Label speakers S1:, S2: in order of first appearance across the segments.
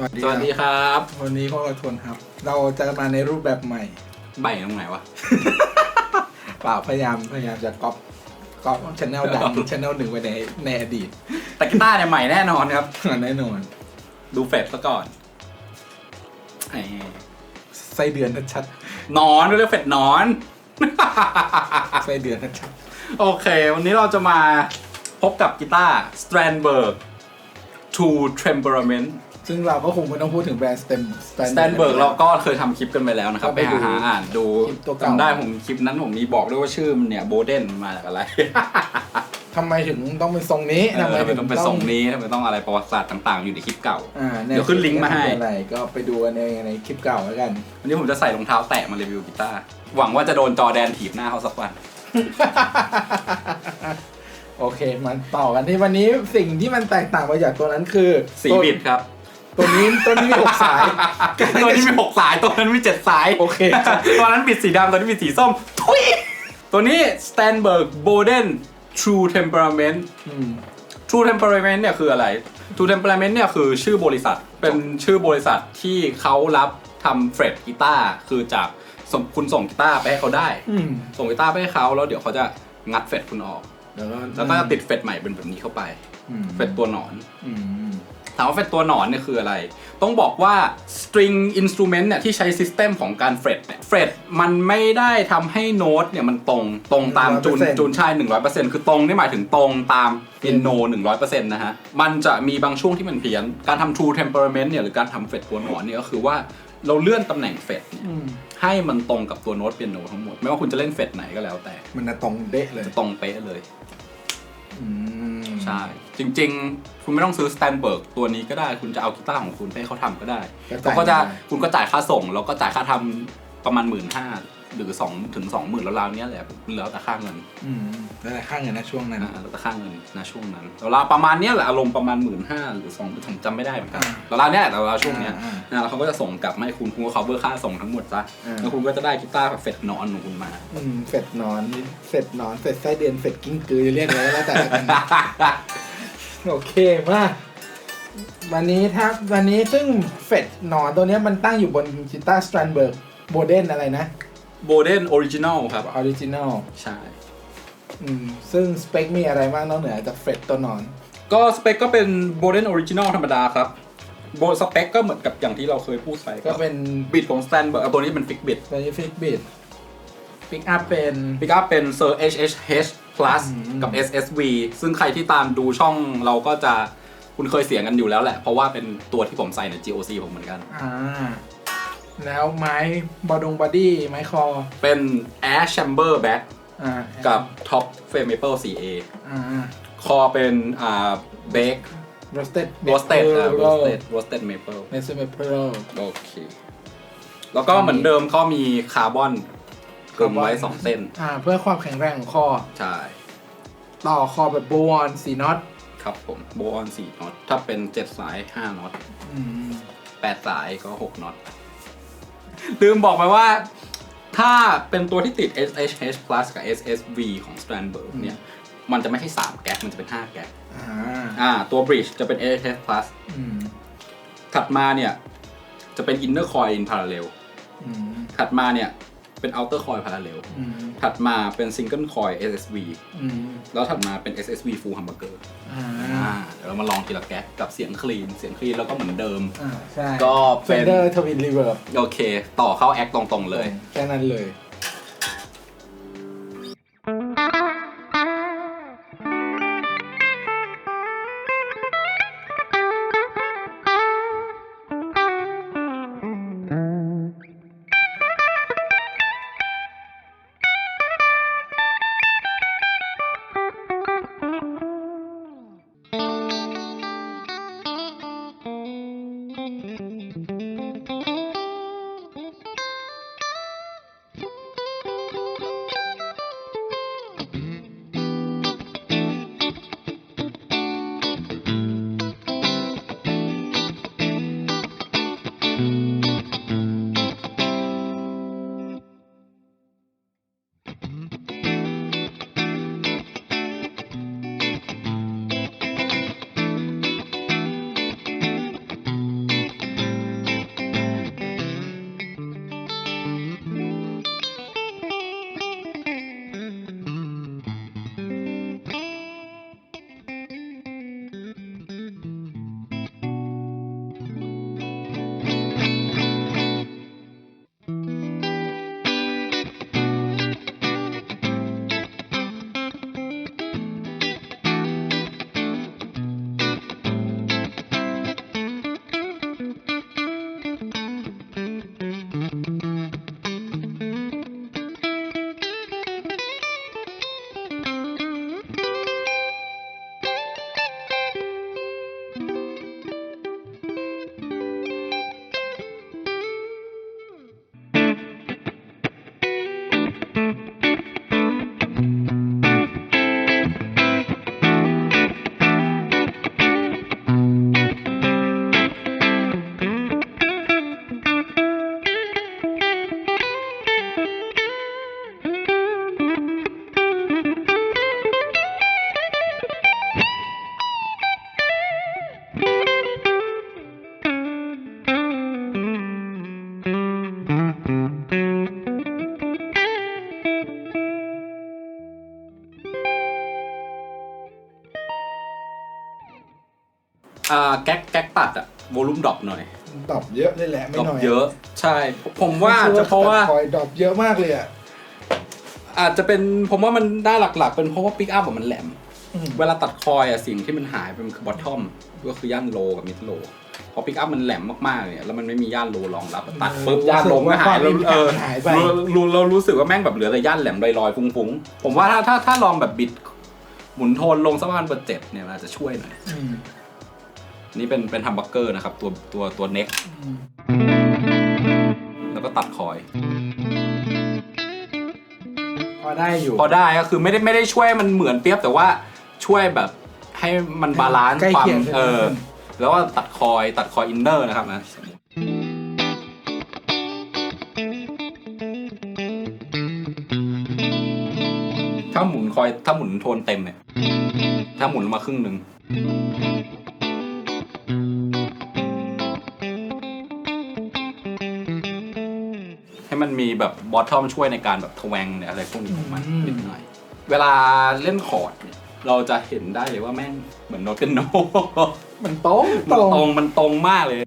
S1: สวัสดี
S2: สวัสดีครับ
S1: วันนี้พวกเราทนครับ เราจะมาในรูปแบบใหม่
S2: ใบตรงไหนวะ
S1: เปล่าพยายามพยายามจะก๊อปก๊อปชแนลดังชแนลหนึ่งไปในในอดีต
S2: แต่กีตาร์เนี่ยใหม่แน่นอนครับ
S1: แน่นอน
S2: ดูเฟดซะก่อนไอ้
S1: ไส้เดือนชัด
S2: นอนเรียกเฟดนอน
S1: ๆไส้เดือนชัด
S2: โอเค วันนี้เราจะมาพบกับกีตาร์ Strandberg Two Temperament
S1: ๆ ซึ่งเราก็คงไม่ต้องพูดถึงแบรนด์สเต็ม
S2: Strandberg เราก็เคยทำคลิปกันไปแล้วนะครับ
S1: ก็
S2: ไป
S1: ไปดู
S2: หาอ่านดู
S1: คลิปตัวเก่า
S2: จำได้ผมคลิปนั้นผมมีบอกด้วยว่าชื่อมันเนี่ยโบเดนมาจากอะไร
S1: ทำไมถึงต้องเป็นทรงนี้
S2: เอ
S1: ทำไม
S2: อ
S1: ถึ
S2: ต้องเป็นทรงนี้ทำไมต้องอะไรประวัติศาสตร์ต่างๆ อยู่ในคลิปเก่า
S1: อ่า
S2: เดี๋ยวขึ้นลิงก์มาให้
S1: อะไรก็ไปดูกันในในคลิปเก่าแล้วกัน
S2: วันนี้ผมจะใส่รองเท้าแตะมารีวิวกีตาร์หวังว่าจะโดนจอแดนถีบหน้าเขาสักวัน
S1: โอเคมาต่อกันที่วันนี้สิ่งที่มันแตกต่างไปจากตัวนั้นคือ
S2: สี
S1: ตัว
S2: บิดครับ
S1: ตัวนี้ตัวนี้มีหกสาย
S2: ตัวนี้มีหกสายตัวนั้นมีเจ็ดสาย
S1: โอเค
S2: ตัวนั้นบิดสีดำตัวนี้บิดสีส้มทุยตัวนี้ Stanberg Boden True Temperament
S1: อืม
S2: True Temperament เนี่ยคืออะไร True Temperament เนี่ยคือชื่อบริษัทเป็นชื่อบริษัทที่เขารับทำเฟรดกีตาร์คือจากส่งคุณส่งกีตาร์ไปให้เขาได้
S1: อืม
S2: ส่งกีตาร์ไปให้เขาแล้วเดี๋ยวเขาจะงัดเฟรดคุณออก
S1: แล้วก็
S2: แล้วก็จะติดเฟรดใหม่เป็นแบบนี้เข้าไป
S1: อืม
S2: เฟรดตัวหนอน
S1: อืม
S2: ถามว่าเฟดตัวหนอนเนี่ยคืออะไร ต้องบอกว่า string instrument เนี่ยที่ใช้ system ของการเฟดเนี่ยเฟดมันไม่ได้ทำให้โน้ตเนี่ยมันตรงตรงตามจูน
S1: 100%
S2: จูนใช่100%คือตรงนี่หมายถึงตรงตามเปียโน100%นะฮะ มันจะมีบางช่วงที่มันเพี้ยน การทำ true temperament เนี่ยหรือการทำเฟดตัวหนอนเนี่ยก็คือว่าเราเลื่อนตำแหน่งเฟดเนี่ย
S1: อืม
S2: ให้มันตรงกับตัวโน้ตเปียโนทั้งหมด ไม่ว่าคุณจะเล่นเฟดไหนก็แล้วแต่
S1: มันจะตรงเดะเลย
S2: จะตรงเป๊ะเลย
S1: อืม
S2: ใช่ จริง ๆ คุณไม่ต้องซื้อสแตนเบิร์กตัวนี้ก็ได้ คุณจะเอากีตาร์ของคุณไปให้เขาทำก็ได้เขาก็จะคุณก็จ่ายค่าส่ง แล้วก็จ่ายค่าทำประมาณหมื่นห้า หรือสองถึงสองหมื่นแล้วราวๆเนี้ยแหละแล้วแต่ค่าเงิน
S1: อืมแล้วแต่ค่าเงินนะช่วงนั้น
S2: นะแล้วแต่ค่าเงินนะช่วงนั้นแล้วราวประมาณเนี้ยแหละอารมณ์ประมาณหมื่นห้าหรือสองผมจำไม่ได้เหมือนกัน
S1: อ่า
S2: แล้วราวเนี้ยแหละแล้วราวช่วงเนี้ย
S1: อ่า
S2: นะแล้วเขาก็จะส่งกลับมาให้คุณคุณก็ cover ค่าส่งทั้งหมดซะ
S1: อ่า
S2: แล้วคุณก็จะได้กีตาร์เฟดนอนของคุณมา
S1: อืมเฟดหนอนเฟดหนอนเฟดไส้เดือนเฟดกิ้งกือจะเรียกอะไรก็แล้วแต่ละกัน โอเคมากวันนี้ถ้าวันนี้ซึ่งเฟดหนอนตัวเนี้ยมันตั้งอยู่บนกีตาร์สแตรนเบิร์กโบเดนอะไรนะ
S2: โบเดนออริจินอลครับ
S1: ออริจินอล
S2: ใช่
S1: อืมซึ่งสเปคมีอะไรบ้างนอกเหนือจากเฟดตัวหนอน
S2: ก็สเปคก็เป็นโบเดนออริจินอลธรรมดาครับโบสเปคก็เหมือนกับอย่างที่เราเคยพูดไป
S1: ก็เป็น
S2: บิดของสแตนเบิร์กตัวนี้เป็นฟิกบิด
S1: เป็นฟิกบิดปิกอัพเป็น
S2: ปิกอัพเป็น Sir HHH Plus
S1: อืม
S2: กับ SSV ซึ่งใครที่ตามดูช่องเราก็จะคุณเคยเสียงกันอยู่แล้วแหละ เพราะว่าเป็นตัวที่ผมใส่ใน GOC ผมเหมือนกัน
S1: อ่า แล้วไม้บอดงบอดี้ไม้คอ
S2: เป็น Air Chamber Back
S1: อ่า
S2: กับ Top Frame Maple 4A
S1: อ่า
S2: คอเป็นอ่า Bake
S1: roasted
S2: Roasted อ่า Roasted Roasted Maple
S1: เมสเมเปิล
S2: โอเค แล้วก็เหมือนเดิมก็มีคาร์บอนกึ่งไว้สองเส้น
S1: อ่า เพื่อความแข็งแรงของคอ
S2: ใช่
S1: ต่อคอแบบโบวอนสีน็อต
S2: ครับผมโบออนสี่น็อต ถ้าเป็นเจ็ดสายห้าน็อต
S1: อืม
S2: แปดสายก็หกน็อต ลืมบอกไปว่า ถ้าเป็นตัวที่ติด SHH Plus กับ SSV ของ Strandberg เนี่ย มันจะไม่ใช่3แก๊กมันจะเป็น 5 แก๊ก
S1: อ่า
S2: อ่า ตัว Bridge จะเป็น SHH Plus
S1: อืม
S2: ถัดมาเนี่ย จะเป็น Inner Coil in Parallel
S1: อืม
S2: ถัดมาเนี่ย เป็น Outer Coil Parallel
S1: อืม
S2: ถัดมาเป็น Single Coil SSV
S1: อืม
S2: แล้วถัดมาเป็น SSV Full Humbucker
S1: อ่า
S2: อ่าเดี๋ยวเรามาลองทีละแก๊กกับเสียงคลีน เสียงคลีนแล้วก็เหมือนเดิม
S1: อ่าใช่
S2: ก็
S1: เฟ
S2: เป็น
S1: เดอร์ทวินรีเวิร์บ
S2: โอเค ต่อเข้าแอคตรงๆเลย
S1: แค่นั้นเลย
S2: โวลูมดรอปหน่อย
S1: ดรอปเยอะเลยแหละไม่
S2: ดรอ
S1: น้
S2: ป
S1: อย
S2: เยอะ ใช่ ผมว่าจะเพราะว่า
S1: คอยดรอปเยอะมากเลยอะ
S2: อาจจะเป็นผมว่ามันได้หลักๆ เป็นเพราะว่าปิกอัพมันแหลม เวลาตัดคอยอะสิ่งที่มันหายไปมันคือบอททอมก็คือย่านโลกับมิดโลพอปิกอัพมันแหลมมากๆเนี่ยแล้วมันไม่มีย่านโลรองรับตัดปุ๊บย่านโลก็หายแล้วเออ
S1: หายไป
S2: เราเรารู้สึกว่าแม่งแบบเหลือแต่ย่านแหลมลอยๆฟุ้งๆผมว่าถ้าถ้าถ้าลองแบบบิดหมุนโทนลงสักประมาณเบอร์เจ็ดเนี่ยมันอาจจะช่วยหน่อย นี่เป็นเป็นทัมบักเกอร์นะครับ ตัวตัวตัวเน็ก
S1: อืม
S2: แล้วก็ตัดคอย
S1: พอได้อยู่
S2: พอได้ก็คือไม่ได้ไม่ได้ช่วยให้มันเหมือนเปียบแต่ว่าช่วยแบบให้มันบาลานซ์
S1: ใกล้
S2: ความ
S1: เคียงกัน
S2: เออแล้วก็ตัดคอยตัดคอยอินเนอร์นะครับนะถ้าหมุนคอยถ้าหมุนโทนเต็มเนี่ยถ้าหมุนลงมาครึ่งหนึ่ง แบบบอททอมช่วยในการแบบทแวงเนี่ยอะไรพวกนี้ของมัน
S1: อืม
S2: นิดหน่อย เวลาเล่นคอร์ดเนี่ยเราจะเห็นได้เลยว่าแม่งเหมือนโน้ตเป็นโน
S1: มันโต๊ะ
S2: มัน
S1: ตรง
S2: ตรงมันตรงมากเลย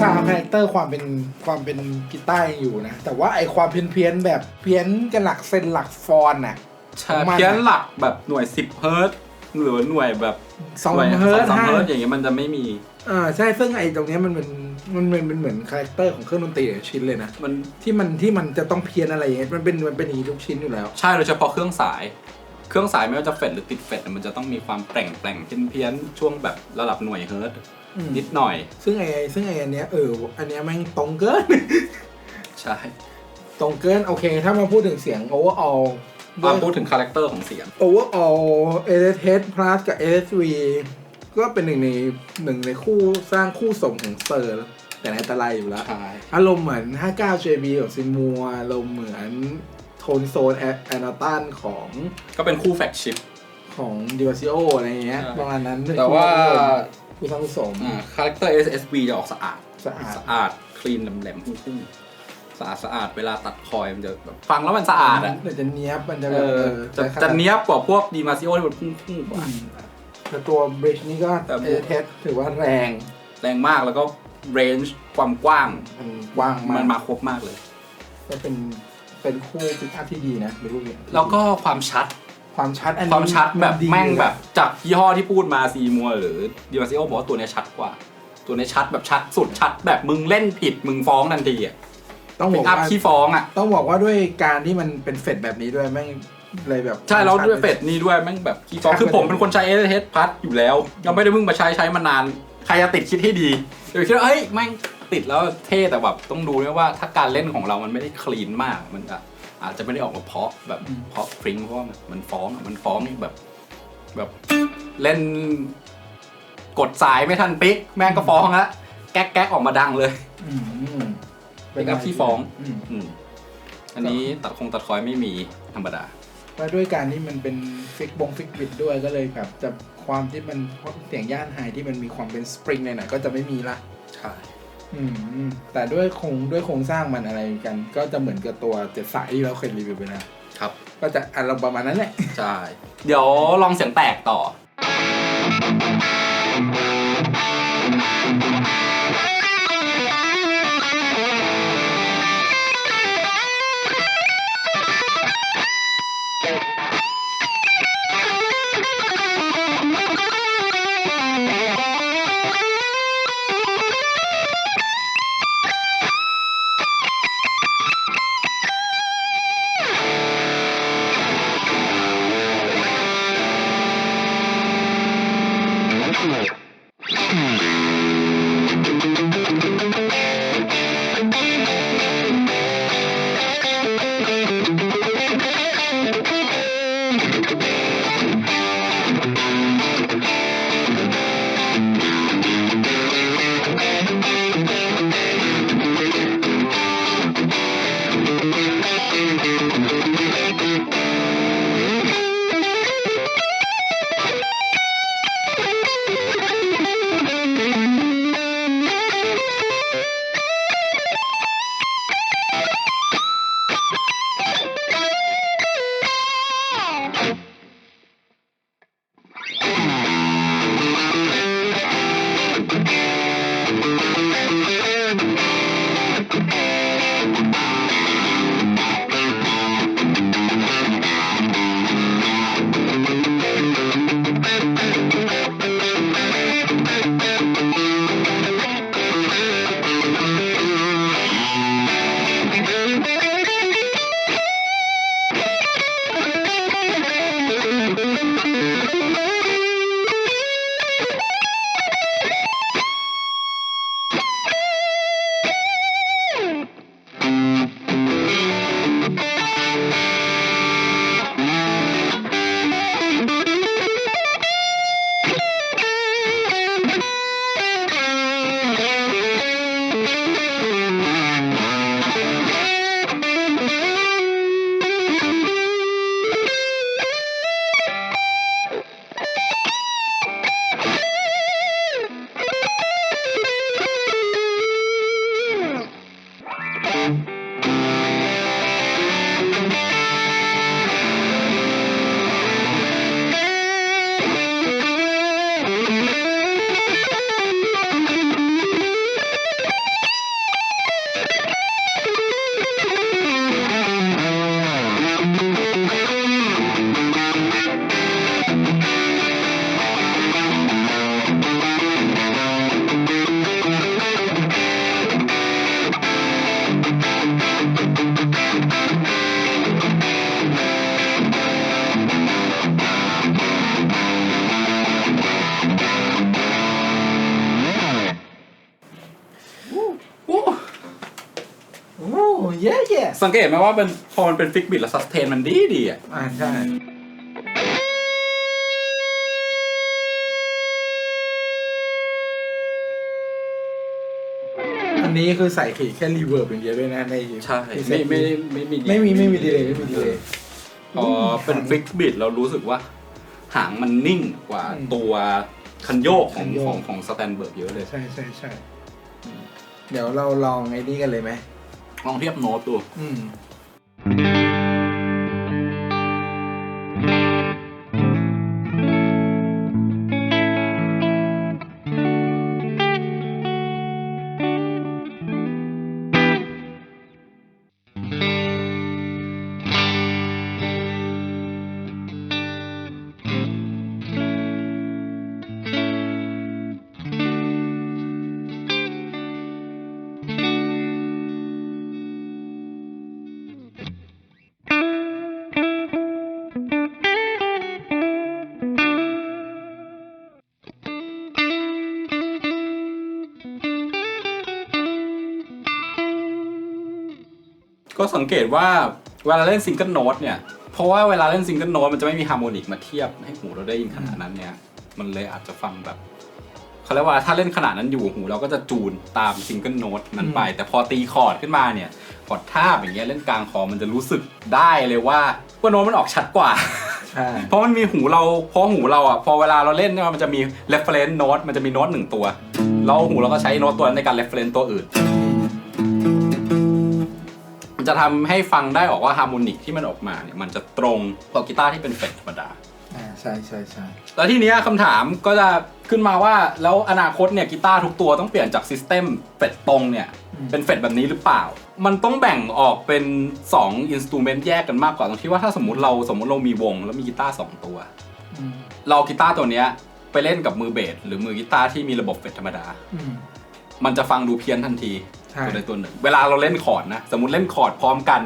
S1: ซาวคาแรคเตอร์ความเป็นความเป็นกีตาร์ยังอยู่นะ แต่ว่าไอความเพี้ยนเพี้ยนๆแบบเพี้ยนกันหลักเซนหลักฟอนน่ะ
S2: ใช่
S1: ของมัน
S2: เพี้ยนหลักแบบหน่วย 10 เฮิร์ตซ์ หรือหน่วยแบบ
S1: สอง
S2: หน่วย
S1: เฮิร์ต
S2: สอง
S1: ห้า
S2: เฮิร์ตซ์อย่างเงี้ยมันจะไม่มี
S1: อ่าใช่ซึ่งไอตรงเนี้ยมันเป็นมันเป็นมันเหมือนคาแรคเตอร์ของเครื่องดนตรีหลายชิ้นเลยนะ
S2: มัน
S1: ที่มันที่มันจะต้องเพี้ยนอะไรอย่างเงี้ยมันเป็นมันเป็นอย่างนี้ทุกชิ้นอยู่แล้ว
S2: ใช่โดยเฉพาะเครื่องสาย เครื่องสายไม่ว่าจะเฟดหรือติดเฟดมันจะต้องมีความแปลงแปลงเพี้ยนเพี้ยนๆช่วงแบบระดับหน่วยเฮิร์ตซ์
S1: อืม
S2: นิดหน่อย
S1: ซึ่งไอซึ่งไออันเนี้ยเอออันเนี้ยแม่งตรงเกิน
S2: ใช่
S1: ตรงเกินโอเค ถ้ามาพูดถึงเสียง overall
S2: มาพูดถึงคาแรคเตอร์ของเสียง
S1: overall LSH plus กับ LSV ก็เป็นหนึ่งในหนึ่งในคู่สร้างคู่สมของเซอร์ แต่ในตะไลอยู่แล้ว
S2: ใช่
S1: อารมณ์เหมือน 59 JB ของซิมัวอารมณ์เหมือนโทนโซนแอนนาตันของ
S2: ก็เป็นคู่แฟกชิป
S1: ของดิว a ซิโออะไรอย่างเงี้ย
S2: ใช่
S1: ประมาณนั้น
S2: แต่ว่า
S1: คู่สร้างคู่สม
S2: อ่าคาแรคเตอร์ SSB จะออกสะอาด
S1: สะอาด
S2: สะอาด คลีนแหลมๆพุ่งๆ สะอาดสะอาดเวลาตัดคอยมันจะแบบฟังแล้วมันสะอาดอะ
S1: มันจะเนี้ยบมันจะ
S2: เอ
S1: แบบ
S2: อ
S1: เออ
S2: จะ
S1: แต่ขนาด
S2: จะเนี้ยบกว่าพวกดีมาซิโอที่มันพุ่งๆกว่า
S1: อืมแต่ตัวบริดจ์นี่ก็
S2: แต่
S1: LSH ถือว่าแรง
S2: แรงมากแล้วก็เรนจ์ความกว้าง
S1: มันกว้าง
S2: มั
S1: มานก
S2: มาครบมากเลย
S1: ก็เป็นเป็นคู่ปิกอัพที่ดีนะเป็นลูกเนี่ย
S2: แล้วก็ความชัด
S1: ความชัดอันนี้
S2: ความชัดแบบ
S1: ดี
S2: แม่ง
S1: อยู่
S2: แบบจากยี่ห้อที่พูดมาซีมัวหรือดีมาซิโอบอกว่าตัวเนี้ยชัดกว่า ตัวเนี้ยชัดแบบชัดสุดชัดแบบมึงเล่นผิดมึงฟ้องทันทีอะ
S1: ต้องบ
S2: ปิ
S1: อก
S2: กอัพ
S1: ว่า
S2: ขี้ฟ้องอะ
S1: ต้องบอกว่าด้วยการที่มันเป็นเฟดแบบนี้ด้วยแม่งเลยแบบ
S2: ใช่แล้วด้วย
S1: ชั
S2: เฟดนี่ด้วยแม่งแบบขี้ฟ้อง
S1: ชัด
S2: คือผม
S1: ไปเลย
S2: เป็นคนใช้เอเฮดพัทอยู่แล้วยังไม่ได้เพิ่งมาใช้ใช้มานาน ใครจะติดคิดให้ดีเดี๋ยวคิดว่าเอ้ยแม่งติดแล้วเท่แต่แบบต้องดูด้วยว่าถ้าการเล่นของเรามันไม่ได้คลีนมากมันอะอาจจะไม่ได้ออกมาเพาะแบบเพาะฟริ้งเพราะว่ามันฟ้องอะมันฟ้องแบบ แบบเล่นกดสายไม่ทันปิ๊ก แม่งก็ฟ้องแล้วแก๊กแก๊กออกมาดังเลย
S1: อืม
S2: ปิกอัพที่ฟ้อง
S1: อืม
S2: อืมอันนี้ตัดคงตัดคอยไม่มีธรรมดา
S1: แล้วด้วยการที่มันเป็นฟิกบงฟิกบิดด้วยก็เลยแบบจะความที่มันเสียงย่านไฮที่มันมีความเป็นสปริงหน่อยๆก็จะไม่มีละ
S2: ใช่
S1: อืมแต่ด้วยโครงด้วยโครงสร้างมันอะไรกัน ก็จะเหมือนกับตัวเจ็ดสายที่เราเคยรีวิวไปแล้ว
S2: ครับ
S1: ก็จะอารมณ์ประมาณนั้นแหละ
S2: ใช่เดี๋ยวลองเสียงแตกต่อ สังเกตไหมว่าเป็นพอมันเป็นฟิกบิดแล้วซัสเทนมันดีดีอะ
S1: อ่าใช่ อันนี้คือใส่ขีดแค่รีเวิร์บอย่างเดียวด้วยนะใน
S2: ใช่
S1: ที่เซ็
S2: ไม่
S1: ต
S2: ไม่ไม่มี
S1: ไม่มีไม่มีดีเลยไม่มีดีเลย
S2: พอเป็นฟิกบิดเรารู้สึกว่า หางมันนิ่งกว่า
S1: อืม
S2: ตัวคันโยกข
S1: คั
S2: อง
S1: นโยก
S2: ของของสแตนเบิร์กเยอะเลย
S1: ใช่ใช่ใช่เดี๋ยวเราลองไอ้นี่กันเลยไหม
S2: ลองเทียบโน้ตดู
S1: อืม
S2: สังเกตว่าเวลาเล่นซิงเกิลโน้ตเนี่ย เพราะว่าเวลาเล่นซิงเกิลโน้ตมันจะไม่มีฮาร์โมนิกมาเทียบให้หูเราได้ยินขนาดนั้นเนี่ย มันเลยอาจจะฟังแบบเขาเรียกว่าถ้าเล่นขนาดนั้นอยู่หูเราก็จะจูนตามซิงเกิลโน้ตนั้นไป แต่พอตีคอร์ดขึ้นมาเนี่ยคอร์ดทาบอย่างเงี้ยเล่นกลางคอมันจะรู้สึกได้เลยว่าว่าโน้ตมันออกชัดกว่า
S1: ใช่
S2: เพราะมันมีหูเราเพราะหูเราอะพอเวลาเราเล่นเนี่ยมันจะมี reference note มันจะมีโน้ตหนึ่งตัวแล้วหูเราก็ใช้โน้ตตัวนั้นในการ reference ตัวอื่นมัน จะทำให้ฟังได้ออกว่าฮาร์โมนิกที่มันออกมาเนี่ยมันจะตรงกับกีตาร์ที่เป็นเฟดธรรมดา
S1: อ่าใช่ใช่ใช่
S2: แล้วทีเนี้ยคำถามก็จะขึ้นมาว่าแล้วอนาคตเนี่ยกีตาร์ทุกตัวต้องเปลี่ยนจากซิสเต็มเฟดตรงเนี่ยเป็นเฟดแบบนี้หรือเปล่า มันต้องแบ่งออกเป็น2อินสตูเมนต์แยกกันมากกว่าตรงที่ว่าถ้าสมมติเราสมมติเรามีวง แล้วมีกีตาร์สองตัว
S1: อืม
S2: เราเอากีตาร์ตัวเนี้ยไปเล่นกับมือเบสหรือมือกีตาร์ที่มีระบบเฟดธรรมดา
S1: อืม
S2: มันจะฟังดูเพี้ยนทันที
S1: ใช่
S2: ตัวใดตัวหนึ่ง เวลาเราเล่นคอร์ดนะ สมมติเล่นคอร์ดพร้อมกัน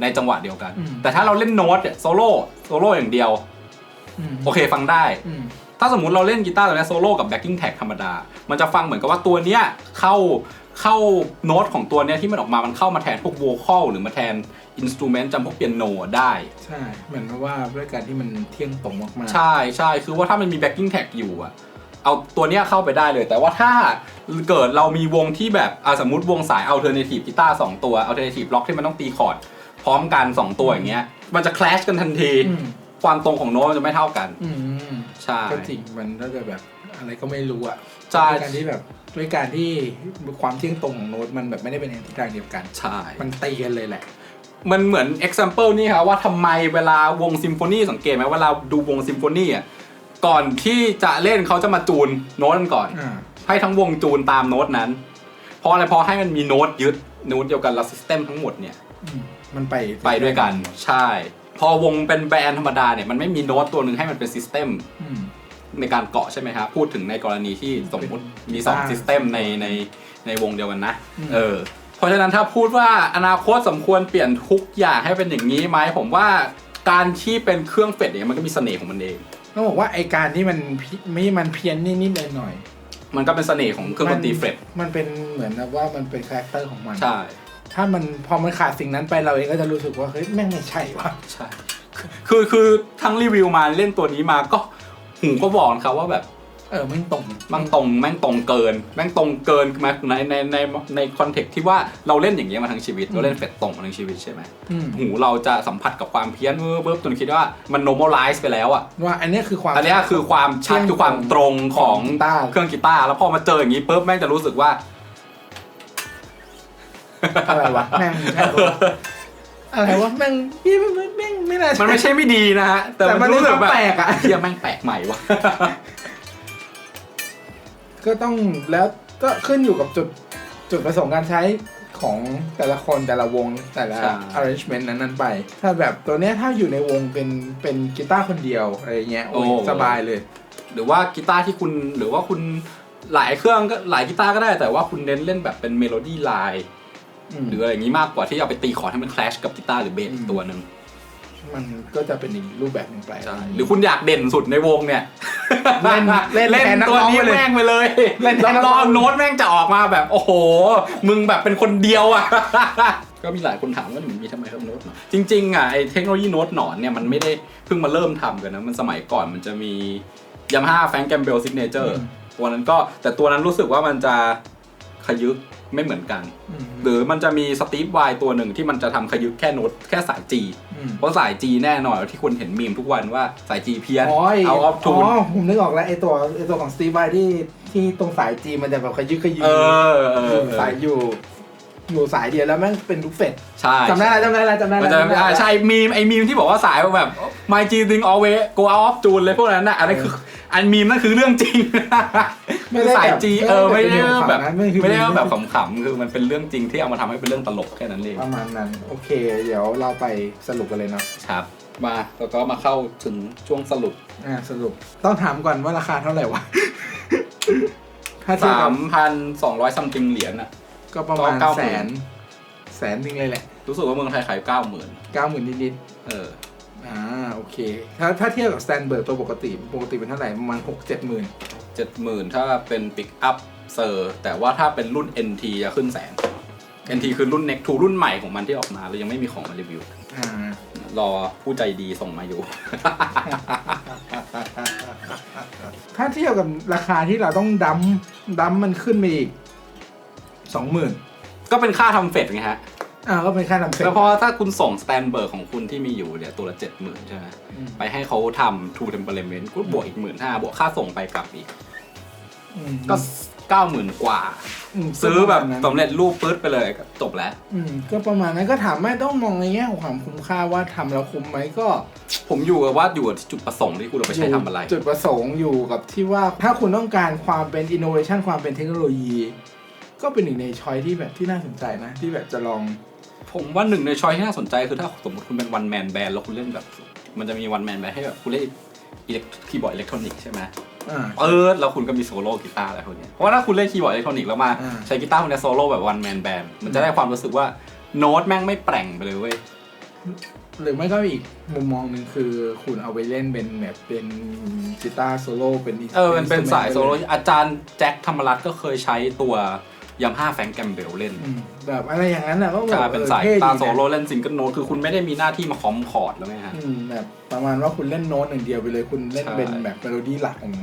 S2: ในจังหวะเดียวกัน
S1: อืม
S2: แต่ถ้าเราเล่นโน้ตเนี่ยโซโล่โซโล่อย่างเดียว
S1: อืม
S2: โอเคฟังได้
S1: อืม
S2: ถ้าสมมติเราเล่นกีตาร์ตัวเนี้ยโซโล่กับแบ็กกิ้งแท็กธรรมดา มันจะฟังเหมือนกับว่าตัวเนี้ยเข้าเข้าโน้ตของตัวเนี้ยที่มันออกมา มันเข้ามาแทนพวกโวคอลหรือมาแทนอินสตูเมนต์จำพวกเปียโนได้
S1: ใช่ เหมือนว่าด้วยการที่มันเที่ยงตรงมากๆ
S2: ใช่ใช่คือว่าถ้ามันมี backing tag อยู่อะ เอาตัวเนี้ยเข้าไปได้เลย แต่ว่าถ้าเกิดเรามีวงที่แบบอะสมมติวงสาย alternative กีตาร์สองตัว alternative rock ที่มันต้องตีคอร์ดพร้อมกัน 2 ตัวอย่างเงี้ยมันจะ clash กันทันที
S1: อืม
S2: ความตรงของโน้ตมันจะไม่เท่ากัน
S1: อืม
S2: ใช่
S1: ก็จริงมันก็จะแบบอะไรก็ไม่รู้อะ
S2: ใช่
S1: ด้วยการที่แบบด้วยการที่ความเที่ยงตรงของโน้ตมันแบบไม่ได้เป็นในทิศทางเดียวกัน
S2: ใช่
S1: มันตีกันเลยแหละ
S2: มันเหมือน example นี่ครับว่าทำไมเวลาวงซิมโฟนีสังเกตไหมเวลาดูวงซิมโฟนีอะ ก่อนที่จะเล่นเขาจะมาจูนโน้ตกันก่อน
S1: อ่า
S2: ให้ทั้งวงจูนตามโน้ตนั้น เพราะอะไรเพราะให้มันมีโน้ตยึดโน้ตเดียวกันแล้วซิสเต็มทั้งหมดเนี่ย
S1: อืมมันไป
S2: ไปด้วยกันใช่ พอวงเป็นแบรนด์ธรรมดาเนี่ยมันไม่มีโน้ตตัวหนึ่งให้มันเป็นซิสเต็ม
S1: อืม
S2: ในการเกาะใช่ไหมครับพูดถึงในกรณีที่สมมติมี
S1: อ่า
S2: 2ซิสเต็มในในในวงเดียวกันนะ
S1: อืม
S2: เออเพราะฉะนั้นถ้าพูดว่าอนาคตสมควรเปลี่ยนทุกอย่างให้เป็นอย่างนี้ไหมผมว่าการที่เป็นเครื่องเฟดเนี่ยมันก็มีเสน่ห์ของมันเอง
S1: ต้องบอกว่าไอการที่มันพิไม่มันเพี้ยนนิดๆหน่อย
S2: มันก็เป็นเสน่ห์ของเครื่องดนตรีเฟด
S1: ๆมันเป็นเหมือนแบบว่ามันเป็นคาแรคเตอร์ของมัน
S2: ใช่
S1: ถ้ามันพอมันขาดสิ่งนั้นไปเราเองก็จะรู้สึกว่าเฮ้ยแม่งไม่ใช่ว่ะ
S2: ใช่ คือคือทั้งรีวิวมาเล่นตัวนี้มาก็หูก็บอกนะครับว่าแบบ
S1: เออไม่งตรง
S2: แม่งตรงแม่งตรงเกิน แม่งตรงเกินมาในในในในคอนเทกต์ที่ว่าเราเล่นอย่างเงี้ยมาทั้งชีวิต เราเล่นเฟดตรงมาทั้งชีวิตใช่ไหม
S1: อืม
S2: หูเราจะสัมผัสกับความเพี้ยนเวิร์บจนคิดว่ามัน normalize ไปแล้วอะ
S1: ว่าอันเนี้ยคือความ
S2: อันเนี้ยคือความชัด
S1: เที่ยง
S2: คือความตรงของ
S1: ของกีตาร์
S2: เครื่องกีตาร์แล้วพอมาเจออย่างนี้ปุ๊บแม่งจะรู้สึกว่า
S1: อะไรวะแม่งใช่ปะวะอะไรวะแม่งพี่แม่งแม่งไม่น่า
S2: มัน
S1: ใช่
S2: ไม่ใช่ไม่ดีนะฮะแต่
S1: แต่มั
S2: มัน
S1: น
S2: รู้สึกแบบ
S1: แปลกอะ
S2: เฮียแม่งแปลกใหม่วะ
S1: ก็ต้องแล้วก็ขึ้นอยู่กับจุดจุดประสงค์การใช้ของแต่ละคนแต่ละวงแต่ละ
S2: ใช่
S1: arrangement นั้นๆไป ถ้าแบบตัวเนี้ยถ้าอยู่ในวงเป็นเป็นกีตาร์คนเดียวอะไรเงี้ยโอ้ย
S2: โอ้
S1: สบายเลย
S2: หรือว่ากีตาร์ที่คุณหรือว่าคุณหลายเครื่องก็หลายกีตาร์ก็ได้แต่ว่าคุณเน้นเล่นแบบเป็นเมโลดี้ไลน์
S1: อืม
S2: หรืออะไรอย่างนี้มากกว่าที่เอาไปตีคอร์ดให้มันคลชกับกีตาร์หรือเบสอีกตัวหนึ่ง
S1: มันก็จะเป็นอีกรูปแบบหนึ่งไป
S2: ใช่หรือคุณอยากเด่นสุดในวงเนี่ย
S1: เล่นเล่น
S2: เล่น
S1: แทนนัก
S2: ตัว
S1: ร้อง
S2: นี้
S1: ไปเลย
S2: แม่งไปเลย
S1: เล่นแทนนักร้
S2: ร
S1: อ
S2: อง บโน้ตแม่งจะออกมาแบบ โอ้โห มึงแบบเป็นคนเดียวอะ ก็มีหลายคนถามว่าหนูมีทำไมครับโน้ตหนอนจริงๆอะไอเทคโนโลยีโน้ตหนอนเนี่ย มันไม่ได้เพิ่งมาเริ่มทำกันนะ มันสมัยก่อนมันจะมียามาฮ่าแฟงแกมเบลซิกเนเจอร์ตัวนั้นก็แต่ตัวนั้นรู้สึกว่ามันจะ ขยึกไม่เหมือนกัน
S1: อืม
S2: หรือมันจะมีสตีฟไวตัวหนึ่งที่มันจะทำขยึกแค่โน้ตแค่สาย G
S1: อืม
S2: เพราะสาย G แน่นอนที่คุณเห็นมีมทุกวันว่าสาย G เพี้ยน
S1: อ๋อไอ้
S2: เอาออฟทู
S1: อ๋อผมนึกออกแล้วไอตัวไอตัวของสตีฟไวที่ที่ตรงสายจีมันจะแบบขยึกขยื
S2: เออเออ
S1: สายอยู่อยู่สายเดียวแล้วแม่งเป็นลูกเป็ด
S2: ใช่
S1: จำได้แล้วจำได้แล้วจำได้
S2: มัน
S1: แล้ว
S2: จะ
S1: จำได้
S2: อ่า
S1: แล้ว
S2: ใช่มีมไอ้มีมที่บอกว่าสายแบบ my G thing always go out of June เลยพวกนั้นน่ะอันนั้นคืออันมีมนั่นคือเรื่องจริง
S1: ไม่ได้
S2: สาย
S1: แบบ
S2: G เออไม่ได้แบบ
S1: ไม่ได้แบบนั้นไม่คือ
S2: ไม่ได้แบบขำๆคือมันเป็นเรื่องจริงที่เอามาทำให้เป็นเรื่องตลกแค่นั้นเอง
S1: ประมาณนั้น โอเค เดี๋ยวเราไปสรุปกันเลยเนาะ
S2: ครับ มาแล้วก็มาเข้าถึงช่วงสรุป
S1: อ่าสรุปต้องถามก่อนว่าราคาเท่าไหร่วะถ้าเทียบกับ
S2: 3,200ซัมติงเหรียญน่ะ
S1: ก็ประมาณ
S2: ก็เก้าหมื่
S1: แส
S2: น
S1: นแสนหนึ่งเลยแหละ
S2: รู้สึกว่าเมืองไทยขายเก้าหมื่น
S1: เก้าหมื่นนิด
S2: เออ
S1: ๆอ่าโอเค ถ้าถ้าเทียบกับสแตนเบิร์กตัวปกติ ปกติเป็นเท่าไหร่ประมาณหกเจ็ดหมื่น
S2: เจ็ดหมื่นถ้าเป็นปิกอัพเซอร์แต่ว่าถ้าเป็นรุ่น NT จะขึ้นแสน NT คือรุ่น Next 2รุ่นใหม่ของมันที่ออกมาแล้วยังไม่มีของมารีวิว
S1: อ่าร
S2: อผู้ใจดีส่งมาอยู่
S1: ถ้าเทียบกับราคาที่เราต้องดัมดัมมันขึ้นไปอีกสองหมื่น
S2: ก็เป็นค่าทำเฟดไงฮะ
S1: อ่าก็เป็นค่าทำเสร็จ
S2: แล้วพอถ้าคุณส่งสแตนเบิร์กของคุณที่มีอยู่เนี่ยตัวละเจ็ดหมื่นใช่ไหม
S1: อืม
S2: ไปให้เขาทำ True Temperament ก็บวกอีกหมื่นห้าบวกค่าส่งไปกลับอีก
S1: อืม
S2: ก็เก้าหมื่นกว่า
S1: ม
S2: ซื้อแบบ
S1: ก็ประมาณนั้น
S2: สำเร็จรูปปื๊ดไปเลยก็จบแล้ว
S1: อืมก็ประมาณนั้นก็ถามไม่ต้องมองในแง่ของความคุ้มค่าว่าทำแล้วคุ้มไหมก็
S2: ผมอยู่กับว่าอยู่กับจุดประสงค์ที่คุณเอาไปใช้ทำอะไร
S1: จุดประสงค์อยู่กับที่ว่าถ้าคุณต้องการความเป็นอินโนเวชันความเป็นเทคโนโลยี ก็เป็นหนึ่งในช้อยที่แบบที่น่าสนใจนะ ที่แบบจะลอง
S2: ผมว่าหนึ่งในช้อยที่น่าสนใจคือถ้าสมมติคุณเป็นวันแมนแบนแล้วคุณเล่นแบบ มันจะมีวันแมนแบนให้แบบคุณเล่นอิเล็กคีย์บอร์ดอิเล็กทรอนิกส์ใช่ไหม
S1: อ่า
S2: เออแล้วคุณก็มีโซโล่กีตาร์อะไรพวกเนี้ยเพราะว่าถ้าคุณเล่นคีย์บอร์ดอิเล็กทรอนิกส์แล้วมา
S1: อ่า
S2: ใช้กีตาร์คุณจะโซโล่แบบวันแมนแบนมันจะได้ความรู้สึกว่าโน้ตแม่งไม่แปลงไปเลยเว้ย
S1: หรือไม่ก็อีกมุมมองหนึ่งคือคุณเอาไปเล่นเป็นแบบเป็นกีตาร์โซโล่เป็น
S2: เออมันเป็นสาย
S1: instrument
S2: โซโล่
S1: ไปเลย
S2: อาจารย์แจ็คธรรมรัตน์ก็เคยใช้ตัว ยามาฮ่าแฟงแกมเบลเล่น
S1: อืมแบบอะไรอย่างนั้นแหละก็แบบ
S2: กลายเป็นสาย
S1: ออ
S2: กี
S1: ท่
S2: ตา
S1: ดี
S2: ร์
S1: นะ
S2: โซโล่เล่นซิงเกิลโน้ตคือคุณไม่ได้มีหน้าที่มาคอมคอร์ดแล้วไงฮะ
S1: อืมแบบประมาณว่าคุณเล่นโน้ตอย่างเดียวไปเลยคุณเล่น
S2: ใช่
S1: เป็นแบบเมโลดี้หลักของ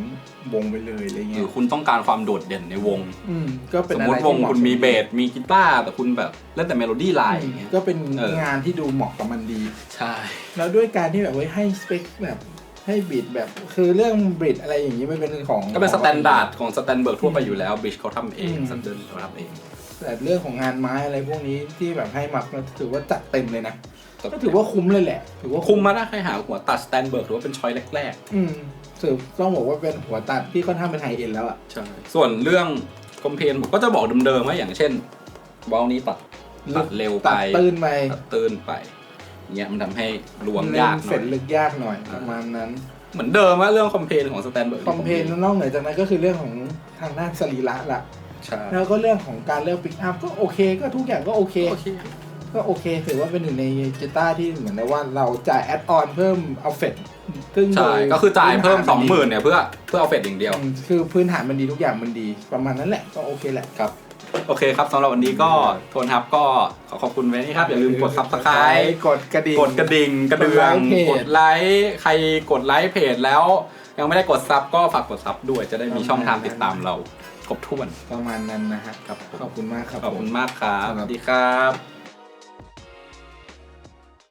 S1: วงไปเลยอะไร
S2: ห
S1: เงี้
S2: รื
S1: ย
S2: อคุณต้องการความโดดเด่นในวง
S1: อืมก็เป็น
S2: สม
S1: อะ
S2: ม
S1: ไร
S2: ติ
S1: ที่
S2: วง
S1: หาะ
S2: คุณมี
S1: ส
S2: เบสมีกีตาร์แต่คุณแบบเล่นแต่เมโลดี้ไลน์อย่างเงี้ย
S1: ก็เป็น
S2: เออ
S1: งานที่ดูเหมาะกับมันดี
S2: ใช่
S1: แล้วด้วยการที่แบบเว้ยให้สเปคแบบ ให้บิดแบบคือเรื่องบิดอะไรอย่างนี้มันเป็นของ
S2: ก็เป็น
S1: ข
S2: ส
S1: อง
S2: แตนดาร์ดของสแตนเบิร์กทั่วไปอยู่แล้วบิชเขาทำเอง
S1: อืม
S2: ซันเดอร์เขาทำเอง
S1: แต่เรื่องของงานไม้อะไรพวกนี้ที่แบบให้มาถือว่าจัดเต็มเลยนะก็ถือว่าคุ้มเลยแหละ ถือว่า
S2: คุมมาได้ใครหาหัวตัดสแตนเบิร์กถือว่าเป็นช้อยแรก
S1: อืมถือต้องบอกว่าเป็นหัวตัดที่ค่อนข้างเป็นไฮเอ็นแล้วอะ
S2: ๆใช่ส่วนเรื่องคอมเพนผมก็จะบอกเดิมๆว่าอย่างเช่นบอลนี้ตัดตัดเร็วไป
S1: ตัดตื้นไป
S2: ตัดตื้นไป เงี้ยมันทำให้รวม
S1: เล่
S2: ยานกห
S1: เส
S2: น่
S1: ร็
S2: อ
S1: จ
S2: ย
S1: ลึกยากหน่อย
S2: อ่า
S1: ประมาณนั้น
S2: เหมือนเดิมว่าเรื่องคอมเพนของสแตนเบิร์ก
S1: คอมเพลนนอกเหนือจากนั้นก็คือเรื่องของทางด้านสรีระละ
S2: ใช่
S1: แล้วก็เรื่องของการเลือกปิกอัพก็โอเคก็ทุกอย่างก็โอเค
S2: โอเค
S1: ก็โอเคถือว่าเป็นหนึ่งในกีตาร์ที่เหมือนกับว่าเราจ่ายแอดออนเพิ่มเอาเฟดซึ่ง
S2: ใช่
S1: โดย
S2: ก็คือจ่ายเพิ่ม
S1: พื้
S2: สองหมื่น
S1: ฐา
S2: เนี่ยเพื่อเพื่อเอาเฟดอย่างเดียว
S1: อืมคือพื้นฐานมันดีทุกอย่างมันดีประมาณนั้นแหละก็โอเคแหละ
S2: ครับ โอเคครับสำหรับวันนี้ก็โทนครับก็ขอขอบคุณไว้นี่ครับ อย่าลืมกด subscribe
S1: กดกระดิ่ง
S2: กดกระดิ่งกระเดือง
S1: ก
S2: ก
S1: ด
S2: ด
S1: ไล
S2: ไล
S1: ค์
S2: ค์ใครกดไลค์เพจแล้ว ยังไม่ได้กดซับก็ฝากกดซับด้วยจะได้มีช่องทางติดตามเราครบถ้วน
S1: ประมาณนั้นนะฮะ
S2: ครับผม
S1: ขอบคุณมากครับ
S2: ขอบคุณ
S1: ผม
S2: มากครับ
S1: ค
S2: ส
S1: รับ
S2: วัสดีครับ